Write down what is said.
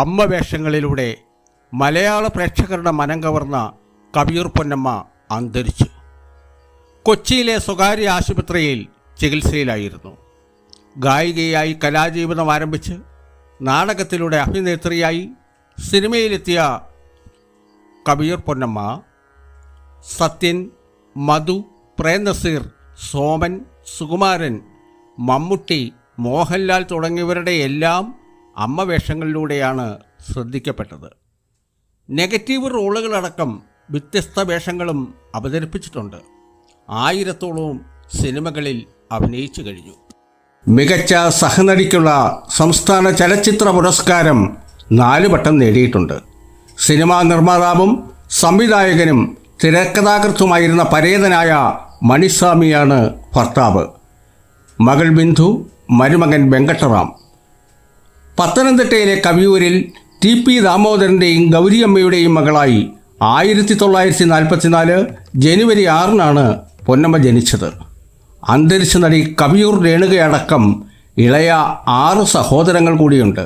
അമ്മ വേഷങ്ങളിലൂടെ മലയാള പ്രേക്ഷകരുടെ മനം കവർന്ന കവിയൂർ പൊന്നമ്മ അന്തരിച്ചു. കൊച്ചിയിലെ സ്വകാര്യ ആശുപത്രിയിൽ ചികിത്സയിലായിരുന്നു. ഗായികയായി കലാജീവിതം ആരംഭിച്ച് നാടകത്തിലൂടെ അഭിനേത്രിയായി സിനിമയിലെത്തിയ കബീർ പൊന്നമ്മ സത്യൻ മധു പ്രേംനസീർ സോമൻ സുകുമാരൻ മമ്മൂട്ടി മോഹൻലാൽ തുടങ്ങിയവരുടെ എല്ലാം അമ്മ വേഷങ്ങളിലൂടെയാണ് ശ്രദ്ധിക്കപ്പെട്ടത്. നെഗറ്റീവ് റോളുകളടക്കം വ്യത്യസ്ത വേഷങ്ങളും അവതരിപ്പിച്ചിട്ടുണ്ട്. ആയിരത്തോളവും സിനിമകളിൽ അഭിനയിച്ചു കഴിഞ്ഞു. മികച്ച സഹനടിക്കുള്ള സംസ്ഥാന ചലച്ചിത്ര പുരസ്കാരം നാല് വട്ടം നേടിയിട്ടുണ്ട്. സിനിമാ നിർമ്മാതാവും സംവിധായകനും തിരക്കഥാകൃത്തുമായിരുന്ന പരേതനായ മണിസ്വാമിയാണ് ഭർത്താവ്. മകൾ ബിന്ദു മരുമകൻ വെങ്കട്ടറാം. പത്തനംതിട്ടയിലെ കവിയൂരിൽ ടി പി ദാമോദരന്റെയും ഗൗരിയമ്മയുടെയും മകളായി ആയിരത്തി തൊള്ളായിരത്തി നാൽപ്പത്തിനാല് ജനുവരി ആറിനാണ് പൊന്നമ്മ ജനിച്ചത്. അന്തരിച്ച നടി കവിയൂർ രേണുകയടക്കം ഇളയ ആറ് സഹോദരങ്ങൾ കൂടിയുണ്ട്.